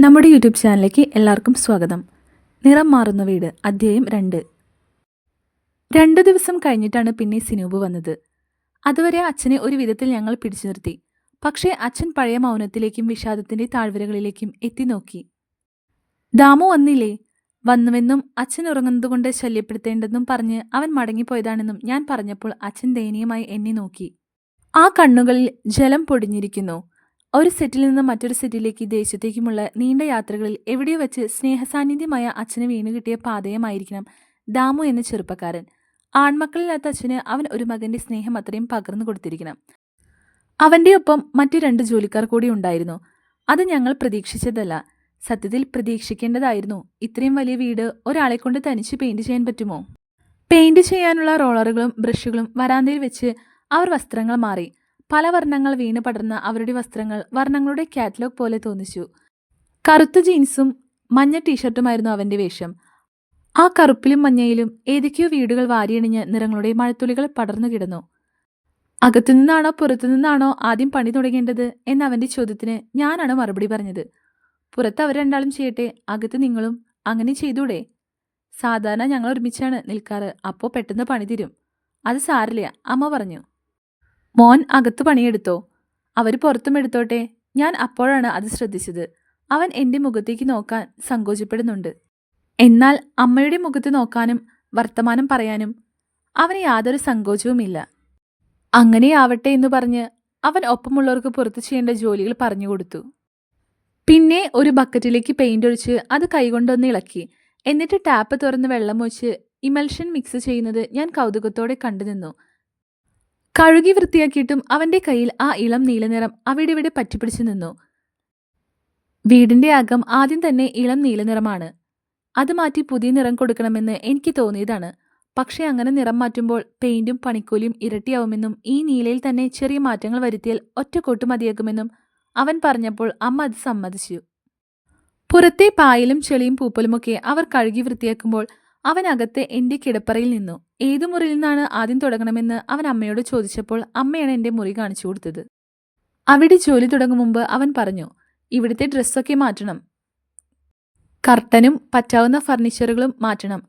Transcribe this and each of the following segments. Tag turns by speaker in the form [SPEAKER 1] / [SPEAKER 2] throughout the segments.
[SPEAKER 1] നമ്മുടെ യൂട്യൂബ് ചാനലിലേക്ക് എല്ലാവർക്കും സ്വാഗതം. നിറം മാറുന്ന വീട് അധ്യായം രണ്ട്. രണ്ടു ദിവസം കഴിഞ്ഞിട്ടാണ് പിന്നെ സിനൂബ് വന്നത്. അതുവരെ അച്ഛനെ ഒരു വിധത്തിൽ ഞങ്ങൾ പിടിച്ചു നിർത്തി. പക്ഷേ അച്ഛൻ പഴയ മൗനത്തിലേക്കും വിഷാദത്തിന്റെ താഴ്വരകളിലേക്കും എത്തി നോക്കി. ദാമു വന്നില്ലേ? വന്നുവെന്നും അച്ഛൻ ഉറങ്ങുന്നതുകൊണ്ട് ശല്യപ്പെടുത്തേണ്ടെന്നും പറഞ്ഞ് അവൻ മടങ്ങിപ്പോയതാണെന്നും ഞാൻ പറഞ്ഞപ്പോൾ അച്ഛൻ ദയനീയമായി എന്നെ നോക്കി. ആ കണ്ണുകളിൽ ജലം പൊടിഞ്ഞിരിക്കുന്നു. ഒരു സെറ്റിൽ നിന്ന് മറ്റൊരു സെറ്റിലേക്ക് ദേശത്തേക്കുമുള്ള നീണ്ട യാത്രകളിൽ എവിടെ വെച്ച് സ്നേഹസാന്നിധ്യമായ അച്ഛന് വീണു കിട്ടിയ പാതയമായിരിക്കണം ദാമു എന്ന ചെറുപ്പക്കാരൻ. ആൺമക്കളില്ലാത്ത അച്ഛന് അവൻ ഒരു മകന്റെ സ്നേഹം അത്രയും പകർന്നു കൊടുത്തിരിക്കണം. അവന്റെ ഒപ്പം മറ്റു രണ്ട് ജോലിക്കാർ കൂടി ഉണ്ടായിരുന്നു. അത് ഞങ്ങൾ പ്രതീക്ഷിച്ചതല്ല. സത്യത്തിൽ പ്രതീക്ഷിക്കേണ്ടതായിരുന്നു ഇത്രയും വലിയ വീട് ഒരാളെ കൊണ്ട് തനിച്ച് പെയിന്റ് ചെയ്യാൻ പറ്റുമോ? പെയിന്റ് ചെയ്യാനുള്ള റോളറുകളും ബ്രഷുകളും വരാന്തയിൽ വെച്ച് അവർ വസ്ത്രങ്ങൾ മാറി. പല വർണങ്ങൾ വീണ് പടർന്ന അവരുടെ വസ്ത്രങ്ങൾ വർണങ്ങളുടെ കാറ്റലോഗ് പോലെ തോന്നിച്ചു. കറുത്ത ജീൻസും മഞ്ഞ ടീഷർട്ടുമായിരുന്നു അവന്റെ വേഷം. ആ കറുപ്പിലും മഞ്ഞയിലും ഏതൊക്കെയോ വീടുകൾ വാരിയണിഞ്ഞ് നിറങ്ങളുടെ മഴത്തുള്ളികൾ പടർന്നു കിടന്നു. അകത്തുനിന്നാണോ പുറത്തുനിന്നാണോ ആദ്യം പണി തുടങ്ങേണ്ടത് എന്ന അവന്റെ ചോദ്യത്തിന് ഞാനാണ് മറുപടി പറഞ്ഞത്. പുറത്ത് അവർ രണ്ടാളും ചെയ്യട്ടെ അകത്ത് നിങ്ങളും അങ്ങനെ ചെയ്തൂടെ? സാധാരണ ഞങ്ങൾ ഒരുമിച്ചാണ് നിൽക്കാറ് അപ്പോൾ പെട്ടെന്ന് പണി തീരും. അത് സാരില്ല അമ്മ പറഞ്ഞു. മോൻ അകത്ത് പണിയെടുത്തോ. അവർ പുറത്തും എടുത്തോട്ടെ. ഞാൻ അപ്പോഴാണ് അത് ശ്രദ്ധിച്ചത്. അവൻ എന്റെ മുഖത്തേക്ക് നോക്കാൻ സങ്കോചപ്പെടുന്നുണ്ട്. എന്നാൽ അമ്മയുടെ മുഖത്ത് നോക്കാനും വർത്തമാനം പറയാനും അവന് യാതൊരു സങ്കോചവുമില്ല. അങ്ങനെയാവട്ടെ എന്ന് പറഞ്ഞ് അവൻ ഒപ്പമുള്ളവർക്ക് പുറത്തു ചെയ്യേണ്ട ജോലികൾ പറഞ്ഞു കൊടുത്തു. പിന്നെ ഒരു ബക്കറ്റിലേക്ക് പെയിന്റ് ഒഴിച്ച് അത് കൈകൊണ്ടൊന്ന് ഇളക്കി. എന്നിട്ട് ടാപ്പ് തുറന്ന് വെള്ളം ഒഴിച്ച് ഇമൽഷൻ മിക്സ് ചെയ്യുന്നത് ഞാൻ കൗതുകത്തോടെ കണ്ടുനിന്നു. കഴുകി വൃത്തിയാക്കിയിട്ടും അവന്റെ കയ്യിൽ ആ ഇളം നീലനിറം അവിടെവിടെ പറ്റിപ്പിടിച്ചു നിന്നു. വീടിന്റെ അകം ആദ്യം തന്നെ ഇളം നീലനിറമാണ് അത് മാറ്റി പുതിയ നിറം കൊടുക്കണമെന്ന് എനിക്ക് തോന്നിയതാണ്. പക്ഷേ അങ്ങനെ നിറം മാറ്റുമ്പോൾ പെയിന്റും പണിക്കൂലിയും ഇരട്ടിയാവുമെന്നും ഈ നീലയിൽ തന്നെ ചെറിയ മാറ്റങ്ങൾ വരുത്തിയാൽ ഒറ്റക്കൊട്ട് മതിയാക്കുമെന്നും അവൻ പറഞ്ഞപ്പോൾ അമ്മ അത് സമ്മതിച്ചു. പുറത്തെ പായലും ചെളിയും പൂപ്പലുമൊക്കെ അവർ കഴുകി വൃത്തിയാക്കുമ്പോൾ അവൻ അകത്തെ എന്റെ കിടപ്പറയിൽ നിന്നു. ഏതു മുറിയിൽ നിന്നാണ് ആദ്യം തുടങ്ങണമെന്ന് അവൻ അമ്മയോട് ചോദിച്ചപ്പോൾ അമ്മയാണ് എന്റെ മുറി കാണിച്ചു കൊടുത്തത്. അവിടെ ജോലി തുടങ്ങും മുമ്പ് അവൻ പറഞ്ഞു ഇവിടുത്തെ ഡ്രസ്സൊക്കെ മാറ്റണം. കർട്ടനും പറ്റാവുന്ന ഫർണിച്ചറുകളും മാറ്റണം.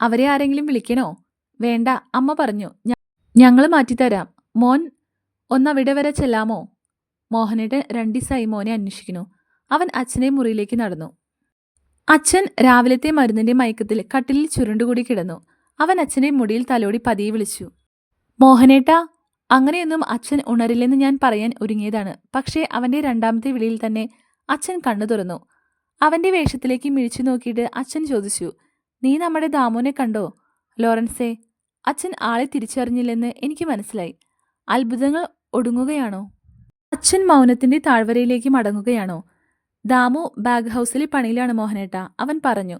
[SPEAKER 1] അവരെ ആരെങ്കിലും വിളിക്കണോ? വേണ്ട അമ്മ പറഞ്ഞു. ഞങ്ങൾ മാറ്റിത്തരാം. മോൻ ഒന്നവിടെ വരെ ചെല്ലാമോ? മോഹനേട്ടൻ രണ്ടിസായി മോനെ അന്വേഷിക്കുന്നു. അവൻ അച്ഛനെ മുറിയിലേക്ക് നടന്നു. അച്ഛൻ രാവിലത്തെ മരുന്നിന്റെ മയക്കത്തിൽ കട്ടിലിൽ ചുരുണ്ടുകൂടി കിടന്നു. അവൻ അച്ഛനെ മുടിയിൽ തലോടി പതിയെ വിളിച്ചു. മോഹനേട്ടാ അങ്ങനെയൊന്നും അച്ഛൻ ഉണരില്ലെന്ന് ഞാൻ പറയാൻ ഒരുങ്ങിയതാണ്. പക്ഷേ അവന്റെ രണ്ടാമത്തെ വിളിയിൽ തന്നെ അച്ഛൻ കണ്ണു തുറന്നു. അവന്റെ വേഷത്തിലേക്ക് മിഴിച്ചു നോക്കിയിട്ട് അച്ഛൻ ചോദിച്ചു നീ നമ്മുടെ ദാമോനെ കണ്ടോ? ലോറൻസേ അച്ഛൻ ആളെ തിരിച്ചറിഞ്ഞില്ലെന്ന് എനിക്ക് മനസ്സിലായി. അത്ഭുതങ്ങൾ ഒടുങ്ങുകയാണോ? അച്ഛൻ മൗനത്തിന്റെ താഴ്വരയിലേക്ക് മടങ്ങുകയാണോ? ദാമു ബാഗ് ഹൗസിലെ പണിയിലാണ് മോഹനേട്ട അവൻ പറഞ്ഞു.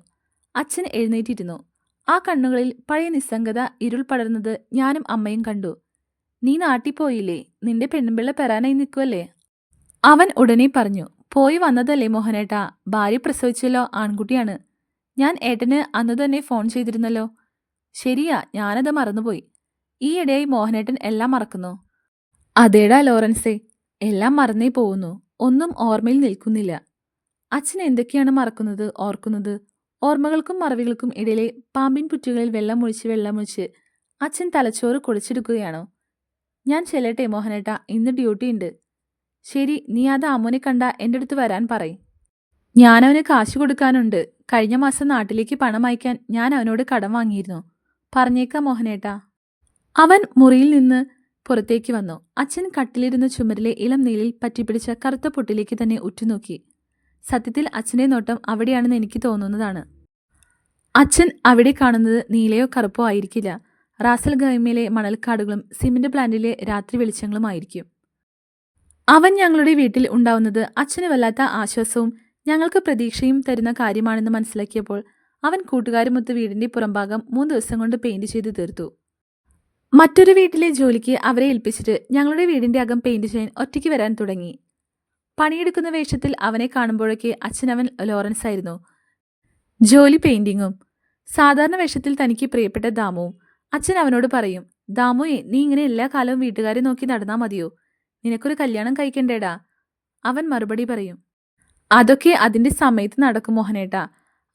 [SPEAKER 1] അച്ഛൻ എഴുന്നേറ്റിരുന്നു. ആ കണ്ണുകളിൽ പഴയ നിസ്സംഗത ഇരുൾ പടർന്നത് ഞാനും അമ്മയും കണ്ടു. നീ നാട്ടിപ്പോയില്ലേ? നിന്റെ പെണ്ണുമ്പിള്ള പെരാനായി നിൽക്കുമല്ലേ അവൻ ഉടനെ പറഞ്ഞു പോയി വന്നതല്ലേ മോഹനേട്ടാ? ഭാര്യ പ്രസവിച്ചല്ലോ ആൺകുട്ടിയാണ്. ഞാൻ ഏട്ടന് അന്ന് തന്നെ ഫോൺ ചെയ്തിരുന്നല്ലോ. ശരിയാ ഞാനത് മറന്നുപോയി. ഈയിടെയായി മോഹനേട്ടൻ എല്ലാം മറക്കുന്നു. അതേടാ ലോറൻസേ എല്ലാം മറന്നേ പോകുന്നു. ഒന്നും ഓർമ്മയിൽ നിൽക്കുന്നില്ല. അച്ഛൻ എന്തൊക്കെയാണ് മറക്കുന്നത്? ഓർക്കുന്നത് ഓർമ്മകൾക്കും മറവികൾക്കും ഇടയിലെ പാമ്പിൻ പുറ്റുകളിൽ വെള്ളമൊഴിച്ച് വെള്ളമൊഴിച്ച് അച്ഛൻ തലച്ചോറ് കുളിച്ചെടുക്കുകയാണോ ഞാൻ ചെല്ലട്ടെ മോഹനേട്ട ഇന്ന് ഡ്യൂട്ടി ഉണ്ട്. ശരി നീ അത് അമ്മുനെ കണ്ട എന്റെ അടുത്ത് വരാൻ പറ ഞാൻ കാശ് കൊടുക്കാനുണ്ട്. കഴിഞ്ഞ മാസം നാട്ടിലേക്ക് പണം അയക്കാൻ ഞാൻ അവനോട് കടം വാങ്ങിയിരുന്നു. പറഞ്ഞേക്കാം മോഹനേട്ട. അവൻ മുറിയിൽ നിന്ന് പുറത്തേക്ക് വന്നു. അച്ഛൻ കട്ടിലിരുന്ന ചുമരിലെ ഇളം നീലിൽ പറ്റിപ്പിടിച്ച കറുത്ത പൊട്ടിലേക്ക് തന്നെ ഉറ്റുനോക്കി. സത്യത്തിൽ അച്ഛന്റെ നോട്ടം അവിടെയാണെന്ന് എനിക്ക് തോന്നുന്നതാണ്. അച്ഛൻ അവിടെ കാണുന്നത് നീലയോ കറുപ്പോ ആയിരിക്കില്ല. റാസൽ ഗൈമയിലെ മണൽക്കാടുകളും സിമന്റ് പ്ലാന്റിലെ രാത്രി വെളിച്ചങ്ങളുമായിരിക്കും അവൻ ഞങ്ങളുടെ വീട്ടിൽ ഉണ്ടാവുന്നത് അച്ഛന് വല്ലാത്ത ആശ്വാസവും ഞങ്ങൾക്ക് പ്രതീക്ഷയും തരുന്ന കാര്യമാണെന്ന് മനസ്സിലാക്കിയപ്പോൾ അവൻ കൂട്ടുകാരുമൊത്ത് വീടിന്റെ പുറംഭാഗം മൂന്ന് ദിവസം കൊണ്ട് പെയിന്റ് ചെയ്ത് തീർത്തു. മറ്റൊരു വീട്ടിലെ ജോലിക്ക് അവരെ ഏൽപ്പിച്ചിട്ട് ഞങ്ങളുടെ വീടിന്റെ അകം പെയിന്റ് ചെയ്യാൻ ഒറ്റയ്ക്ക് വരാൻ തുടങ്ങി. പണിയെടുക്കുന്ന വേഷത്തിൽ അവനെ കാണുമ്പോഴൊക്കെ അച്ഛനവൻ ലോറൻസ് ആയിരുന്നു ജോലി പെയിന്റിങ്ങും. സാധാരണ വേഷത്തിൽ തനിക്ക് പ്രിയപ്പെട്ട ദാമുവും അച്ഛൻ അവനോട് പറയും ദാമുയെ നീ ഇങ്ങനെ എല്ലാ കാലവും വീട്ടുകാരെ നോക്കി നടന്നാ മതിയോ? നിനക്കൊരു കല്യാണം കഴിക്കണ്ടേടാ. അവൻ മറുപടി പറയും അതൊക്കെ അതിന്റെ സമയത്ത് നടക്കും മോഹനേട്ടാ.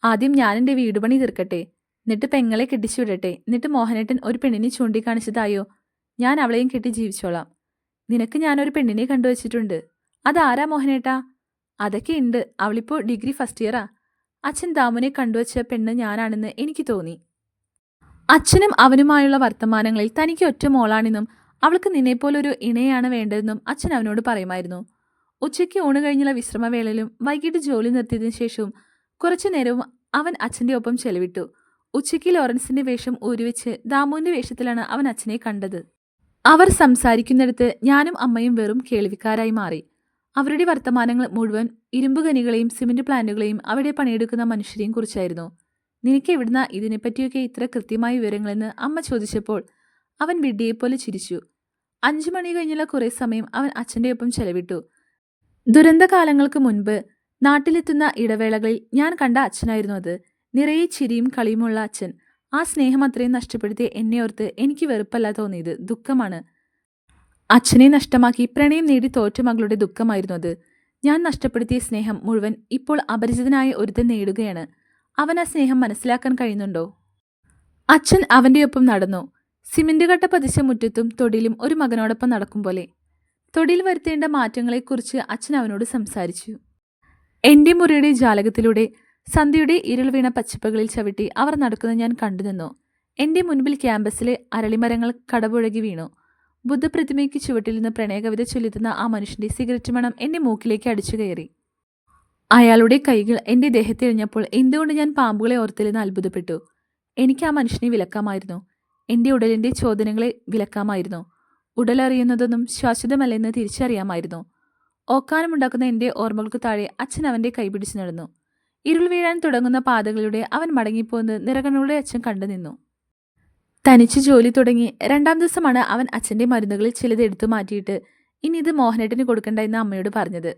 [SPEAKER 1] ആദ്യം ഞാൻ വീടുപണി വീട് തീർക്കട്ടെ. എന്നിട്ട് പെങ്ങളെ കെട്ടിച്ചു വിടട്ടെ എന്നിട്ട് മോഹനേട്ടൻ ഒരു പെണ്ണിനെ ചൂണ്ടിക്കാണിച്ചതായോ? ഞാൻ അവളെയും കെട്ടി ജീവിച്ചോളാം. നിനക്ക് ഞാനൊരു പെണ്ണിനെ കണ്ടുവച്ചിട്ടുണ്ട്. അതാരാ മോഹനേട്ടാ? അതൊക്കെ ഉണ്ട് അവളിപ്പോ ഡിഗ്രി ഫസ്റ്റ് ഇയറാ. അച്ഛൻ ദാമുനെ കണ്ടുവച്ച പെണ്ണ് ഞാനാണെന്ന് എനിക്ക് തോന്നി. അച്ഛനും അവനുമായുള്ള വർത്തമാനങ്ങളിൽ തനിക്ക് ഒറ്റ മോളാണെന്നും അവൾക്ക് നിന്നെപ്പോലൊരു ഇണയാണ് വേണ്ടതെന്നും അച്ഛൻ അവനോട് പറയുമായിരുന്നു. ഉച്ചയ്ക്ക് ഊണ് കഴിഞ്ഞുള്ള വിശ്രമവേളയിലും വൈകിട്ട് ജോലി നിർത്തിയതിനു ശേഷവും കുറച്ചു നേരവും അവൻ അച്ഛന്റെ ഒപ്പം ചെലവിട്ടു. ഉച്ചയ്ക്ക് ലോറൻസിന്റെ വേഷം ഊരിവെച്ച് ദാമുവിന്റെ വേഷത്തിലാണ് അവൻ അച്ഛനെ കണ്ടത്. അവർ സംസാരിക്കുന്നിടത്ത് ഞാനും അമ്മയും വെറും കേൾവിക്കാരായി മാറി. അവരുടെ വർത്തമാനങ്ങൾ മുഴുവൻ ഇരുമ്പുകനികളെയും സിമന്റ് പ്ലാന്റുകളെയും അവിടെ പണിയെടുക്കുന്ന മനുഷ്യരെയും കുറിച്ചായിരുന്നു. നിനക്ക് എവിടുന്ന ഇതിനെപ്പറ്റിയൊക്കെ ഇത്ര കൃത്യമായ വിവരങ്ങളെന്ന് അമ്മ ചോദിച്ചപ്പോൾ അവൻ വിഡ്ഢിയെപ്പോലെ ചിരിച്ചു. അഞ്ചു മണി കഴിഞ്ഞുള്ള കുറേ സമയം അവൻ അച്ഛന്റെ ഒപ്പം ചെലവിട്ടു. ദുരന്തകാലങ്ങൾക്ക് മുൻപ് നാട്ടിലെത്തുന്ന ഇടവേളകളിൽ ഞാൻ കണ്ട അച്ഛനായിരുന്നു അത്. നിറയെ ചിരിയും കളിയുമുള്ള അച്ഛൻ. ആ സ്നേഹം അത്രയും നഷ്ടപ്പെടുത്തിയ എന്നെ ഓർത്ത് എനിക്ക് വെറുപ്പല്ല തോന്നിയത്. ദുഃഖമാണ്. അച്ഛനെ നഷ്ടമാക്കി പ്രണയം നേടി തോറ്റ മകളുടെ ദുഃഖമായിരുന്നു അത്. ഞാൻ നഷ്ടപ്പെടുത്തിയ സ്നേഹം മുഴുവൻ ഇപ്പോൾ അപരിചിതനായ ഒരുത്തൻ നേടുകയാണ്. അവൻ ആ സ്നേഹം മനസ്സിലാക്കാൻ കഴിയുന്നുണ്ടോ? അച്ഛൻ അവന്റെ ഒപ്പം നടന്നു. സിമന്റ് കട്ട പതിച്ച മുറ്റത്തും തൊടിയിലും ഒരു മകനോടൊപ്പം നടക്കും പോലെ. തൊടിയിൽ വരുത്തേണ്ട മാറ്റങ്ങളെക്കുറിച്ച് അച്ഛൻ അവനോട് സംസാരിച്ചു. എന്റെ മുറിയുടെ ജാലകത്തിലൂടെ സന്ധ്യയുടെ ഇരുൾ വീണ പച്ചപ്പുകളിൽ ചവിട്ടി അവർ നടക്കുന്നത് ഞാൻ കണ്ടു എന്റെ മുൻപിൽ ക്യാമ്പസിലെ അരളിമരങ്ങൾ കടപുഴകി വീണു. ബുദ്ധപ്രതിമയ്ക്ക് ചുവട്ടിൽ നിന്ന് പ്രണയകവിത ചൊല്ലിത്തുന്ന ആ മനുഷ്യന്റെ സിഗരറ്റ് മണം എന്റെ മൂക്കിലേക്ക് അടിച്ചു കയറി. അയാളുടെ കൈകൾ എന്റെ ദേഹത്തെറിഞ്ഞപ്പോൾ എന്തുകൊണ്ട് ഞാൻ പാമ്പുകളെ ഓർത്തില്ലെന്ന് അത്ഭുതപ്പെട്ടു. എനിക്ക് ആ മനുഷ്യനെ വിലക്കാമായിരുന്നു. എന്റെ ഉടലിന്റെ ചോദനകളെ വിലക്കാമായിരുന്നു. ഉടലറിയുന്നതൊന്നും ശാശ്വതമല്ലെന്ന് തിരിച്ചറിയാമായിരുന്നു. ഓക്കാനമുണ്ടാക്കുന്ന എന്റെ ഓർമ്മകൾക്ക് താഴെ അച്ഛൻ അവന്റെ കൈപിടിച്ചു നടന്നു. ഇരുൾ വീഴാൻ തുടങ്ങുന്ന പാതകളിലൂടെ അവൻ മടങ്ങിപ്പോകുന്നത് നിറകണ്ണുകളുടെ അച്ഛൻ കണ്ടു നിന്നു തനിച്ച് ജോലി തുടങ്ങി രണ്ടാം ദിവസമാണ് അവൻ അച്ഛന്റെ മരുന്നുകളിൽ ചിലത് എടുത്തു മാറ്റിയിട്ട്. ഇനി ഇത് മോഹനേട്ടന് കൊടുക്കണ്ട എന്ന് അമ്മയോട് പറഞ്ഞത്.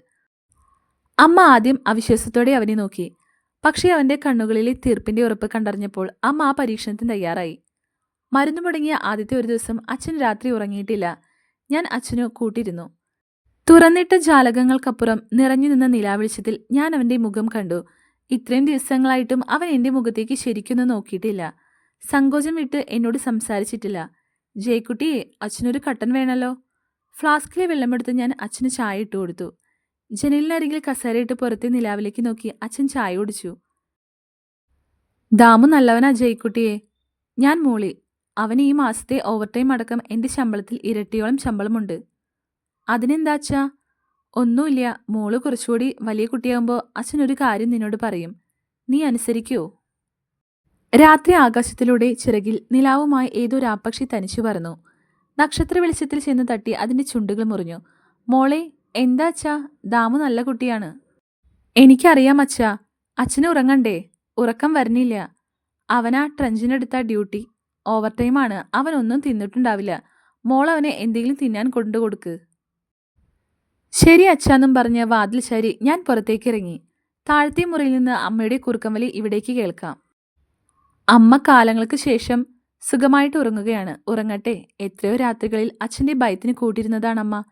[SPEAKER 1] അമ്മ ആദ്യം അവിശ്വാസത്തോടെ അവനെ നോക്കി. പക്ഷേ അവന്റെ കണ്ണുകളിലെ തീർപ്പിന്റെ ഉറപ്പ് കണ്ടറിഞ്ഞപ്പോൾ അമ്മ ആ പരീക്ഷണത്തിന് തയ്യാറായി. മരുന്ന് മുടങ്ങിയ ആദ്യത്തെ ഒരു ദിവസം അച്ഛൻ രാത്രി ഉറങ്ങിയിട്ടില്ല. ഞാൻ അച്ഛനു കൂട്ടിരുന്നു. തുറന്നിട്ട ജാലകങ്ങൾക്കപ്പുറം നിറഞ്ഞു നിന്ന നിലാവെളിച്ചത്തിൽ ഞാൻ അവന്റെ മുഖം കണ്ടു. ഇത്രയും ദിവസങ്ങളായിട്ടും അവൻ എന്റെ മുഖത്തേക്ക് ശരിക്കൊന്നും നോക്കിയിട്ടില്ല. സങ്കോചം വിട്ട് എന്നോട് സംസാരിച്ചിട്ടില്ല. ജയക്കുട്ടി അച്ഛനൊരു കട്ടൻ വേണല്ലോ. ഫ്ലാസ്കിലെ വെള്ളമെടുത്ത് ഞാൻ അച്ഛന് ചായ ഇട്ട് കൊടുത്തു. ജനലിനരികിൽ കസേരയിട്ട് പുറത്തെ നിലാവിലേക്ക് നോക്കി അച്ഛൻ ചായ ഓടിച്ചു ദാമു നല്ലവനാ ജയ്ക്കുട്ടിയെ. ഞാൻ മോളി. അവന് ഈ മാസത്തെ ഓവർടൈം അടക്കം എന്റെ ശമ്പളത്തിൽ ഇരട്ടിയോളം ശമ്പളമുണ്ട്. അതിനെന്താ അച്ഛാ? ഒന്നുമില്ല. മോൾ കുറച്ചുകൂടി വലിയ കുട്ടിയാകുമ്പോൾ അച്ഛനൊരു കാര്യം നിന്നോട് പറയും. നീ അനുസരിക്കോ? രാത്രി ആകാശത്തിലൂടെ ചിറകിൽ നിലാവുമായി ഏതോ രാപ്പക്ഷി തനിച്ചു പറന്നു. നക്ഷത്ര വെളിച്ചത്തിൽ ചെന്ന് തട്ടി അതിന്റെ ചുണ്ടുകൾ മുറിഞ്ഞു. മോളെ എന്താ അച്ഛാ? ദാമു നല്ല കുട്ടിയാണ്. എനിക്കറിയാം അച്ഛാ. അച്ഛന് ഉറങ്ങണ്ടേ? ഉറക്കം വരുന്നില്ല. അവനാ ട്രഞ്ചിനെടുത്ത ഡ്യൂട്ടി. ഓവർ ടൈമാണ് അവനൊന്നും തിന്നിട്ടുണ്ടാവില്ല. മോൾ അവനെ എന്തെങ്കിലും തിന്നാൻ കൊണ്ടുകൊടുക്ക് ശരി അച്ഛാന്നും പറഞ്ഞ് വാതിൽ ശരി ഞാൻ പുറത്തേക്ക് ഇറങ്ങി. താഴത്തെ മുറിയിൽ നിന്ന് അമ്മയുടെ കുറുക്കംവലി ഇവിടേക്ക് കേൾക്കാം. അമ്മ കാലങ്ങൾക്ക് ശേഷം സുഖമായിട്ട് ഉറങ്ങുകയാണ്. ഉറങ്ങട്ടെ എത്രയോ രാത്രികളിൽ അച്ഛന്റെ ഭയത്തിന് കൂട്ടിരുന്നതാണമ്മ. അമ്മ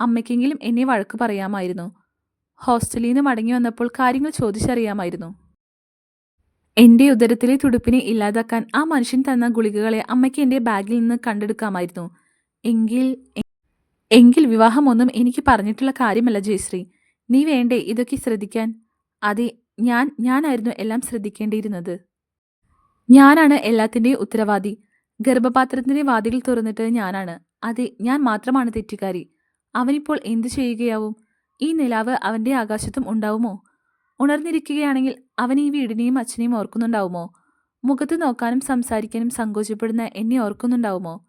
[SPEAKER 1] അമ്മയ്ക്കെങ്കിലും എന്നെ വഴക്ക് പറയാമായിരുന്നു. ഹോസ്റ്റലിൽ നിന്ന് മടങ്ങി വന്നപ്പോൾ കാര്യങ്ങൾ ചോദിച്ചറിയാമായിരുന്നു. എന്റെ ഉദരത്തിലെ തുടുപ്പിനെ ഇല്ലാതാക്കാൻ ആ മനുഷ്യൻ തന്ന ഗുളികകളെ അമ്മയ്ക്ക് എന്റെ ബാഗിൽ നിന്ന് കണ്ടെടുക്കാമായിരുന്നു. എങ്കിൽ എങ്കിൽ വിവാഹമൊന്നും എനിക്ക് പറഞ്ഞിട്ടുള്ള കാര്യമല്ല ജയശ്രീ. നീ വേണ്ടേ ഇതൊക്കെ ശ്രദ്ധിക്കാൻ? അതെ ഞാൻ ഞാനായിരുന്നു എല്ലാം ശ്രദ്ധിക്കേണ്ടിയിരുന്നത്. ഞാനാണ് എല്ലാത്തിന്റെയും ഉത്തരവാദി. ഗർഭപാത്രത്തിന്റെ വാതിൽ തുറന്നിട്ട് ഞാനാണ്. അതെ ഞാൻ മാത്രമാണ് തെറ്റുകാരി. അവനിപ്പോൾ എന്തു ചെയ്യുകയാവും? ഈ നിലാവ് അവന്റെ ആകാശത്തും ഉണ്ടാവുമോ? ഉണർന്നിരിക്കുകയാണെങ്കിൽ അവൻ ഈ വീടിനെയും അച്ഛനെയും ഓർക്കുന്നുണ്ടാവുമോ? മുഖത്ത് നോക്കാനും സംസാരിക്കാനും സങ്കോചപ്പെടുന്ന എന്നെ ഓർക്കുന്നുണ്ടാവുമോ?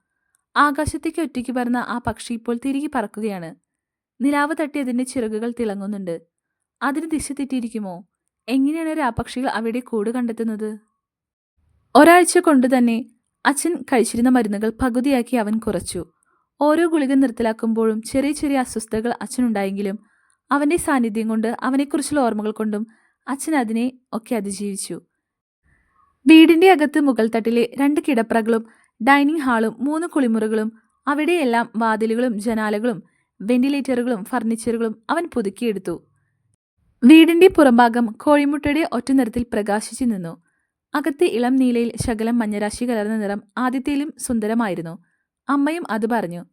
[SPEAKER 1] ആകാശത്തേക്ക് ഒറ്റയ്ക്ക് പറന്ന ആ പക്ഷി ഇപ്പോൾ തിരികെ പറക്കുകയാണ്. നിലാവ് തട്ടി അതിന്റെ ചിറകുകൾ തിളങ്ങുന്നുണ്ട്. അതിന് ദിശ തെറ്റിയിരിക്കുമോ? എങ്ങനെയാണ് ആ പക്ഷികൾ അവിടെ കൂട് കണ്ടെത്തുന്നത്? ഒരാഴ്ച കൊണ്ട് തന്നെ അച്ഛൻ കഴിച്ചിരുന്ന മരുന്നുകൾ പകുതിയാക്കി അവൻ കുറച്ചു. ഓരോ ഗുളിക നിർത്തലാക്കുമ്പോഴും ചെറിയ ചെറിയ അസ്വസ്ഥതകൾ അച്ഛനുണ്ടായെങ്കിലും അവന്റെ സാന്നിധ്യം കൊണ്ട് അവനെക്കുറിച്ചുള്ള ഓർമ്മകൾ കൊണ്ടും അച്ഛൻ അതിനെ ഒക്കെ അതിജീവിച്ചു. വീടിന്റെ അകത്ത് മുകൾ തട്ടിലെ രണ്ട് കിടപ്പറകളും ഡൈനിങ് ഹാളും മൂന്ന് കുളിമുറികളും അവിടെയെല്ലാം വാതിലുകളും ജനാലകളും വെന്റിലേറ്ററുകളും ഫർണിച്ചറുകളും അവൻ പുതുക്കിയെടുത്തു. വീടിന്റെ പുറംഭാഗം കോഴിമുട്ടയുടെ ഒറ്റനിറത്തിൽ പ്രകാശിച്ചു നിന്നു. അകത്തെ ഇളം നീലയിൽ ശകലം മഞ്ഞരാശി കലർന്ന നിറം ആദ്യത്തേലും സുന്ദരമായിരുന്നു. അമ്മയും അത് പറഞ്ഞു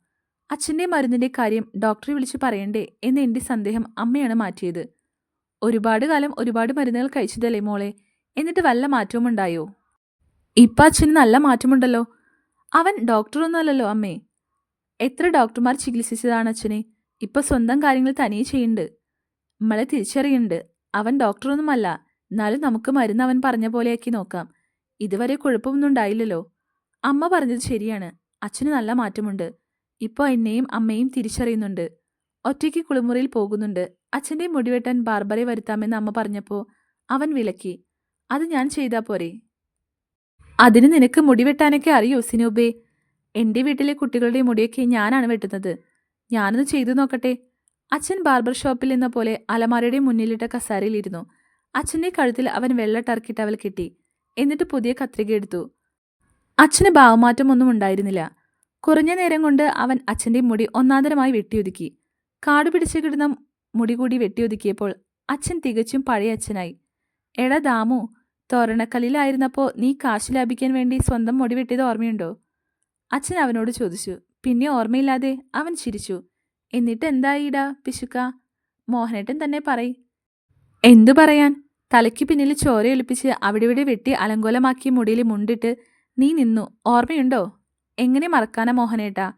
[SPEAKER 1] അച്ഛന്റെ മരുന്നിന്റെ കാര്യം ഡോക്ടറെ വിളിച്ചു പറയണ്ടേ എന്ന് എന്റെ സന്ദേഹം അമ്മയാണ് മാറ്റിയത്. ഒരുപാട് കാലം ഒരുപാട് മരുന്നുകൾ കഴിച്ചതല്ലേ മോളെ? എന്നിട്ട് വല്ല മാറ്റവും ഉണ്ടായോ? ഇപ്പം അച്ഛന് നല്ല മാറ്റമുണ്ടല്ലോ. അവൻ ഡോക്ടറൊന്നുമല്ലല്ലോ അമ്മേ. എത്ര ഡോക്ടർമാർ ചികിത്സിച്ചതാണ് അച്ഛനെ. ഇപ്പം സ്വന്തം കാര്യങ്ങൾ തനിയെ ചെയ്യുന്നുണ്ട്. നമ്മളെ തിരിച്ചറിയുന്നുണ്ട്. അവൻ ഡോക്ടറൊന്നുമല്ല. എന്നാലും നമുക്ക് മരുന്ന് അവൻ പറഞ്ഞ പോലെയാക്കി നോക്കാം. ഇതുവരെ കുഴപ്പമൊന്നും ഉണ്ടായില്ലല്ലോ. അമ്മ പറഞ്ഞത് ശരിയാണ്. അച്ഛന് നല്ല മാറ്റമുണ്ട്. ഇപ്പോൾ എന്നെയും അമ്മയും തിരിച്ചറിയുന്നുണ്ട്. ഒറ്റയ്ക്ക് കുളിമുറിയിൽ പോകുന്നുണ്ട്. അച്ഛന്റെ മുടിവെട്ടാൻ ബാർബറെ വരുത്താമെന്ന് അമ്മ പറഞ്ഞപ്പോൾ അവൻ വിലക്കി. അത് ഞാൻ ചെയ്താൽ പോരെ. അതിന് നിനക്ക് മുടി വെട്ടാനൊക്കെ അറിയോ സിനോബേ? എന്റെ വീട്ടിലെ കുട്ടികളുടെ മുടിയൊക്കെ ഞാനാണ് വെട്ടുന്നത്. ഞാനത് ചെയ്തു നോക്കട്ടെ. അച്ഛൻ ബാർബർ ഷോപ്പിൽ നിന്ന പോലെ അലമാരയുടെ മുന്നിലിട്ട കസാരയിലിരുന്നു അച്ഛന്റെ കഴുത്തിൽ അവൻ വെള്ള ടർക്കി ടവൽ കിട്ടി. എന്നിട്ട് പുതിയ കത്രിക എടുത്തു. അച്ഛന് ഭാവമാറ്റമൊന്നും ഉണ്ടായിരുന്നില്ല. കുറഞ്ഞ നേരം കൊണ്ട് അവൻ അച്ഛന്റെ മുടി ഒന്നാന്തരമായി വെട്ടിയൊതുക്കി. കാട് പിടിച്ച് കിടന്ന മുടി കൂടി വെട്ടിയൊതുക്കിയപ്പോൾ അച്ഛൻ തികച്ചും പഴയ അച്ഛനായി. എടാ ദാമു തോരണക്കല്ലിലായിരുന്നപ്പോൾ നീ കാശ് ലാഭിക്കാൻ വേണ്ടി സ്വന്തം മുടി വെട്ടിയത് ഓർമ്മയുണ്ടോ? അച്ഛൻ അവനോട് ചോദിച്ചു. പിന്നെ ഓർമ്മയില്ലാതെ അവൻ ചിരിച്ചു. എന്നിട്ട് എന്തായിടാ പിശുക്ക? മോഹനേട്ടൻ തന്നെ പറയ്. എന്തു പറയാൻ? തലയ്ക്ക് പിന്നിൽ ചോര ഒലിപ്പിച്ച് അവിടെ ഇവിടെ വെട്ടി അലങ്കോലമാക്കിയ മുടിയിൽ മുണ്ടിട്ട് നീ നിന്നു. ഓർമ്മയുണ്ടോ? എങ്ങനെ മറക്കാനാ മോഹനേട്ടാ?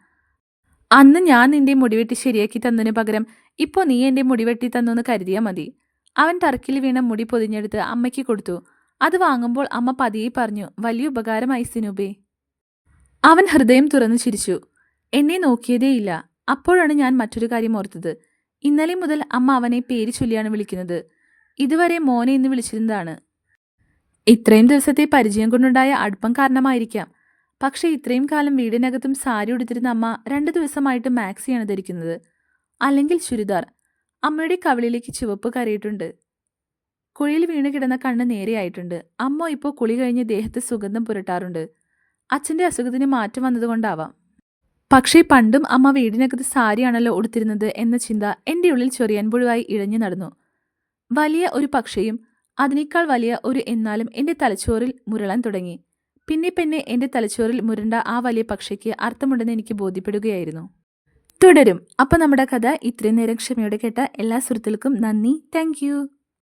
[SPEAKER 1] അന്ന് ഞാൻ നിന്റെ മുടിവെട്ടി ശരിയാക്കി തന്നതിന് പകരം ഇപ്പോൾ നീ എന്റെ മുടിവെട്ടി തന്നു എന്ന് കരുതിയാൽ മതി. അവൻ ടർക്കിൽ വീണ മുടി പൊതിഞ്ഞെടുത്ത് അമ്മയ്ക്ക് കൊടുത്തു. അത് വാങ്ങുമ്പോൾ അമ്മ പതിയെ പറഞ്ഞു വലിയ ഉപകാരമായി സിനുബേ. അവൻ ഹൃദയം തുറന്നു ചിരിച്ചു. എന്നെ നോക്കിയതേയില്ല. അപ്പോഴാണ് ഞാൻ മറ്റൊരു കാര്യം ഓർത്തത്. ഇന്നലെ മുതൽ അമ്മ അവനെ പേര് ചൊല്ലിയാണ് വിളിക്കുന്നത്. ഇതുവരെ മോനെ എന്ന് വിളിച്ചിരുന്നതാണ്. ഇത്രയും ദിവസത്തെ പരിചയം കൊണ്ടുണ്ടായ അടുപ്പം കാരണമായിരിക്കാം. പക്ഷേ ഇത്രയും കാലം വീടിനകത്തും സാരി ഉടുത്തിരുന്ന അമ്മ രണ്ടു ദിവസമായിട്ട് മാക്സിയാണ് ധരിക്കുന്നത്. അല്ലെങ്കിൽ ചുരിദാർ. അമ്മയുടെ കവിളിലേക്ക് ചുവപ്പ് കയറിയിട്ടുണ്ട് കുഴിയിൽ വീണ് കിടന്ന കണ്ണ് നേരെയായിട്ടുണ്ട് അമ്മ ഇപ്പോൾ കുളി കഴിഞ്ഞ് ദേഹത്ത് സുഗന്ധം പുരട്ടാറുണ്ട്. അച്ഛന്റെ അസുഖത്തിന് മാറ്റം വന്നതുകൊണ്ടാവാം. പക്ഷേ പണ്ടും അമ്മ വീടിനകത്ത് സാരിയാണല്ലോ ഉടുത്തിരുന്നത് എന്ന ചിന്ത എന്റെ ഉള്ളിൽ ചൊറിയാൻ പുഴുവായി ഇഴഞ്ഞു നടന്നു. വലിയ ഒരു പക്ഷിയും അതിനേക്കാൾ വലിയ ഒരു എന്നാലും എന്റെ തലച്ചോറിൽ മുരളാൻ തുടങ്ങി. പിന്നെ പിന്നെ എന്റെ തലച്ചോറിൽ മുരണ്ട ആ വലിയ പക്ഷിക്ക് അർത്ഥമുണ്ടെന്ന് എനിക്ക് ബോധ്യപ്പെടുകയായിരുന്നു. തുടരും. അപ്പോൾ നമ്മുടെ കഥ ഇത്രയും നേരം ക്ഷമയോടെ കേട്ട എല്ലാ സുഹൃത്തുക്കൾക്കും നന്ദി. താങ്ക്